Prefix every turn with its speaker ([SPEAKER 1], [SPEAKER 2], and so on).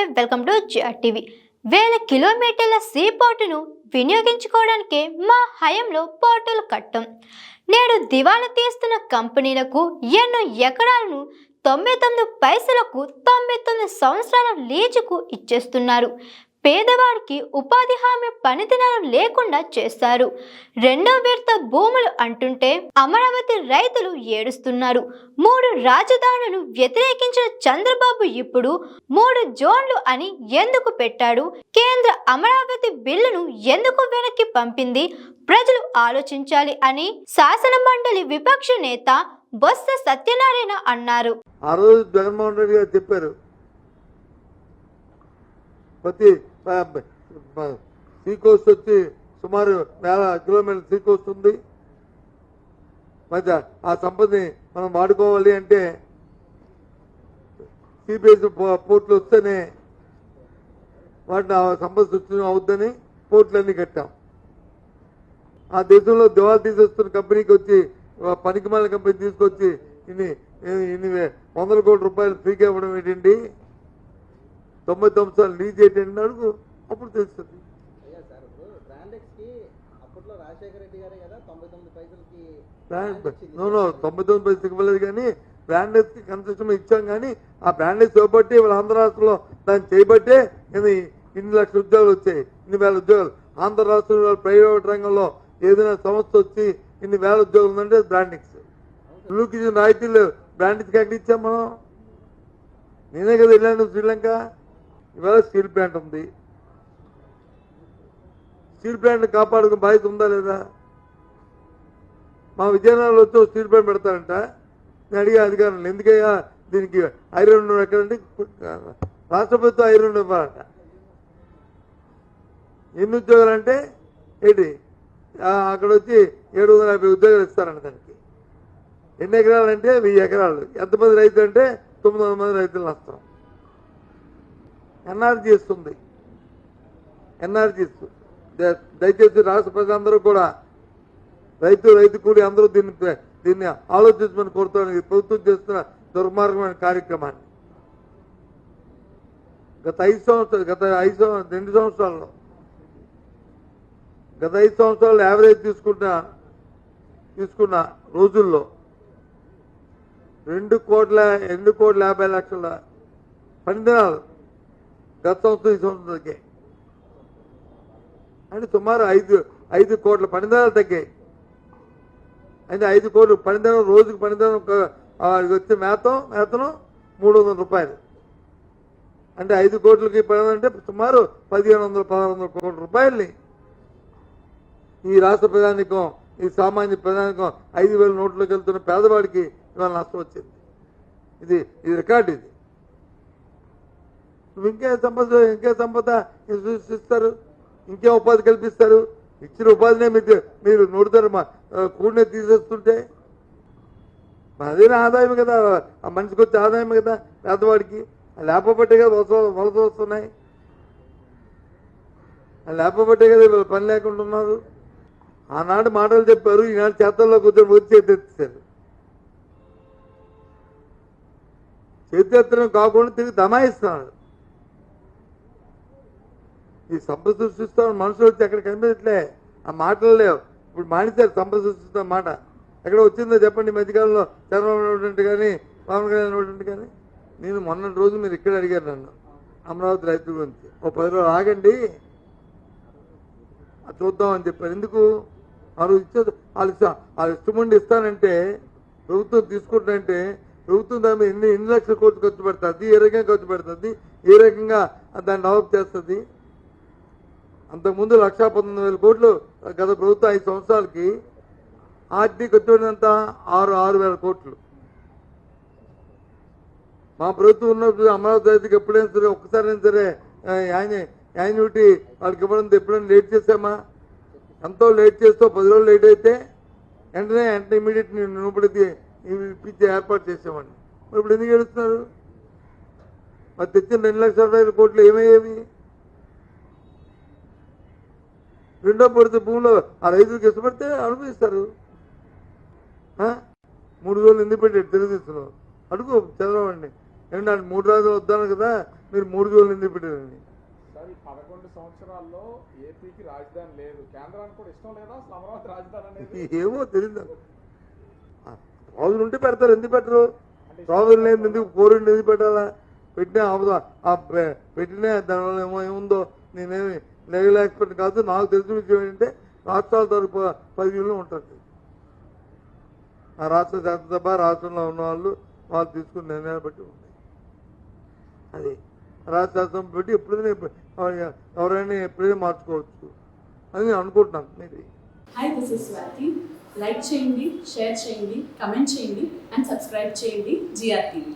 [SPEAKER 1] నమస్తే welcome to TV. వేల కిలోమీటర్ల సీ పోర్టును వినియోగించుకోవడానికే మా హయంలో పోర్టులు కట్టం. నేడు దివాలా తీస్తున్న కంపెనీలకు ఎన్నో ఎకరాలను తొంభై తొమ్మిది పైసలకు తొంభై తొమ్మిది సంవత్సరాల లీజుకు ఇచ్చేస్తున్నారు. పేదవాడికి ఉపాధి హామీ పనిదినాలు లేకుండా చేస్తారు. రెండో విడత భూములు అంటుంటే అమరావతి రైతులు ఏడుస్తున్నారు. మూడు రాజధానులను వ్యతిరేకించిన చంద్రబాబు ఇప్పుడు మూడు జోన్లు అని ఎందుకు పెట్టాడు? కేంద్ర అమరావతి బిల్లును ఎందుకు వెనక్కి పంపింది? ప్రజలు ఆలోచించాలి అని శాసన మండలి విపక్ష నేత బొత్స సత్యనారాయణ అన్నారు.
[SPEAKER 2] ఆ రోజు జగన్మోహన్ రెడ్డి గారు చెప్పారు. ప్రతి సీ కోస్ట్ వచ్చి సుమారు వేల కిలోమీటర్ సీ కోస్ట్ ఉంది. మధ్య ఆ సంపదని మనం వాడుకోవాలి అంటే సిబిఎస్ పోర్ట్లు వస్తేనే వాటిని ఆ సంపద సృష్టి అవుద్దని పోర్ట్లన్నీ కట్టాం. ఆ దేశంలో దివాలా తీసేస్తున్న కంపెనీకి వచ్చి పనికిమాల కంపెనీ తీసుకొచ్చి ఇన్ని ఇన్ని వందల కోట్ల రూపాయలు ఫ్రీగా ఇవ్వడం ఏంటండి? తొంభై తొమ్మిది సార్లు లీజ్ ఏంటండి అడుగు అప్పుడు తెలుస్తుంది.
[SPEAKER 3] తొంభై తొమ్మిది
[SPEAKER 2] పైసలు ఇవ్వలేదు కానీ బ్రాండెస్కి కన్సెషన్ ఇచ్చాం కానీ ఆ బ్రాండెస్ ఇవ్వబట్టి వాళ్ళ ఆంధ్ర రాష్ట్రంలో దాన్ని చేయబట్టే ఇది ఇన్ని లక్షల ఉద్యోగాలు వచ్చాయి. ఇన్ని వేల ఉద్యోగాలు. ఆంధ్ర రాష్ట్రంలో ప్రైవేట్ రంగంలో ఏదైనా సంస్థ వచ్చి ఇన్ని వేల ఉద్యోగాలు ఉందంటే బ్రాండింగ్స్ బ్లూకి రాయితీలు బ్రాండింగ్స్కి ఎక్కడ ఇచ్చాం మనం. నేనే కదా వెళ్ళాను శ్రీలంక. ఇవాళ స్టీల్ ప్లాంట్ ఉంది. స్టీల్ ప్లాంట్ కాపాడుకునే బాధ్యత ఉందా లేదా? మా విజయనగరంలో వచ్చి ఒక స్టీల్ ప్లాంట్ పెడతారంట. నేను అడిగే అధికారులు ఎందుకయ్యా? దీనికి ఐరన్ ఎక్కడంటే రాష్ట్ర ప్రభుత్వం ఐరన్ ఇవ్వాలంట ఎన్ని ఉద్యోగాలు అంటే ఏంటి? అక్కడ వచ్చి ఏడు వందల యాభై ఉద్యోగాలు ఇస్తారంట దానికి. ఎన్ని ఎకరాలు అంటే వెయ్యి ఎకరాలు. ఎంతమంది రైతులు అంటే తొమ్మిది వందల మంది రైతులు నష్టం. ఎన్ఆర్జీ ఇస్తుంది ఎన్ఆర్జీ ఇస్తుంది దయచేసి రాష్ట్ర ప్రజలందరూ కూడా రైతు రైతు కూలి అందరూ దీన్ని దీన్ని ఆలోచించమని కోరుతాను ఇది ప్రభుత్వం చేస్తున్న దుర్మార్గమైన కార్యక్రమాన్ని. గత ఐదు సంవత్సరాలు గత ఐదు సంవ- రెండు సంవత్సరాల్లో గత ఐదు సంవత్సరాలు యావరేజ్ తీసుకున్న తీసుకున్న రోజుల్లో రెండు కోట్ల రెండు కోట్ల యాభై లక్షల పనిదినాలు గత సంవత్సరం ఈ సంవత్సరం తగ్గాయి అంటే సుమారు ఐదు ఐదు కోట్ల పనిదారాలు తగ్గాయి. అంటే ఐదు కోట్లు పనిదారం రోజుకు పనిదారం ఒక వచ్చే మేతం మేతనం మూడు వందల రూపాయలు. అంటే ఐదు కోట్లకి పని అంటే సుమారు పదిహేను వందల పదహారు వందల కోట్ల రూపాయలని. ఈ రాష్ట్ర ప్రధానికం ఈ సామాన్య ప్రధానికం ఐదు వేల నోట్లోకి వెళ్తున్న పేదవాడికి ఇవాళ నష్టం వచ్చింది. ఇది ఇది రికార్డు ఇది. నువ్వు ఇంకే సంపద ఇంకే సంపద సృష్టిస్తారు ఇంకే ఉపాధి కల్పిస్తారు. ఇచ్చిన ఉపాధినే మీరు మీరు నూడుతారు మా కూడినే తీసేస్తుంటే. అదే ఆదాయం కదా ఆ మనిషికి వచ్చే ఆదాయం కదా పేదవాడికి. లేపబట్టే కదా వలస వలస వస్తున్నాయి. ఆ లేపబట్టే కదా వీళ్ళు పని లేకుండా ఉన్నారు. ఆనాడు మాటలు చెప్పారు ఈనాడు చేతల్లో కూర్చొని వచ్చి చేతెత్తారు చేతెత్తడం కాకుండా తిరిగి దమాయిస్తున్నాడు ఈ సంపద సృష్టిస్తామని మనుషులు వచ్చి ఎక్కడ కనిపించట్లే. ఆ మాటలు లేవు. ఇప్పుడు మానేశారు సంపద సృష్టిస్తాం మాట. ఎక్కడ వచ్చిందో చెప్పండి మధ్యకాలంలో. చంద్రబాబు నాయుడు కానీ పవన్ కళ్యాణ్ నాయుడు కానీ. నేను మొన్నటి రోజు మీరు ఇక్కడ అడిగారు నన్ను అమరావతి రైతుల గురించి. ఓ పది రోజులు ఆగండి. అది చూద్దాం అని చెప్పారు. ఎందుకు? ఆ రోజు ఇచ్చే వాళ్ళు వాళ్ళు ఇష్టముండి ఇస్తానంటే ప్రభుత్వం తీసుకుంటానంటే ప్రభుత్వం దాని మీద ఎన్ని ఎన్ని లక్షల కోట్లు ఖర్చు పెడుతుంది? ఏ రకంగా ఖర్చు పెడుతుంది? ఏ రకంగా దాన్ని డెవలప్ చేస్తుంది? అంతకుముందు లక్షా పంతొమ్మిది వేల కోట్లు గత ప్రభుత్వం ఐదు సంవత్సరాలకి ఆర్టీ ఖర్చు ఆరు ఆరు వేల కోట్లు. మా ప్రభుత్వం ఉన్నప్పుడు అమరావతి రైతుకి ఎప్పుడైనా సరే ఒక్కసారైనా సరే యాన్యుటీ వాళ్ళకి ఇవ్వడం ఎప్పుడైనా లేట్ చేసామా ఎంతో లేట్ చేస్తూ పది రోజులు లేట్ అయితే వెంటనే వెంటనే ఇమీడియట్ నేను ఇప్పుడు ఏర్పాటు చేసామండి మరి ఇప్పుడు ఎందుకు ఏడుస్తున్నారు? మరి తెచ్చిన రెండు లక్షల అరవై కోట్లు ఏమయ్యేవి? రెండో పడితే భూమిలో ఆ రైతులకు ఇష్టపడితే అనుభవిస్తారు? మూడు రోజులు ఎందుకు పెట్టాడు తెలుగుదేశంలో. అడుగు చదవండి ఏంటంటే మూడు రాజులు వద్దాను కదా మీరు మూడు జోన్లు ఎందుకు పెట్టారని
[SPEAKER 4] సార్ ఈ పదకొండు సంవత్సరాల్లో ఏపీకి రాజధాని లేదు. కేంద్రానికి కూడా ఇష్టం లేదా అసలు అమరావతి రాజధాని అనేది?
[SPEAKER 2] ఏమో తెలియదు రాజులు ఉంటే పెడతారు ఎందుకు పెట్టరు? రాజులు లేదు ఎందుకు కోరిని ఎందుకు పెట్టాలా? పెట్టినా అవదా ఆ పె- పెట్టినా దానివల్ల ఏమో ఏముందో? నేనేమి లీగల్ ఎక్స్పర్ట్ కాదు నాకు తెలిసిన విషయం ఏంటంటే రాష్ట్రాల తరపు పరిధిలో ఉంటుంది ఆ రాష్ట్ర శాసనసభ రాష్ట్రంలో ఉన్న వాళ్ళు వాళ్ళు తీసుకున్న నిర్ణయాలు బట్టి ఉంటాయి అది రాష్ట్ర శాసనం పెట్టి ఎప్పుడైనా ఎవరైనా ఎప్పుడైనా మార్చుకోవచ్చు అని నేను అనుకుంటున్నాను మీది
[SPEAKER 5] hi this is Swathi like చేయండి షేర్ చేయండి కమెంట్ చేయండి అండ్ సబ్స్క్రైబ్ చేయండి జిఆర్టీవీ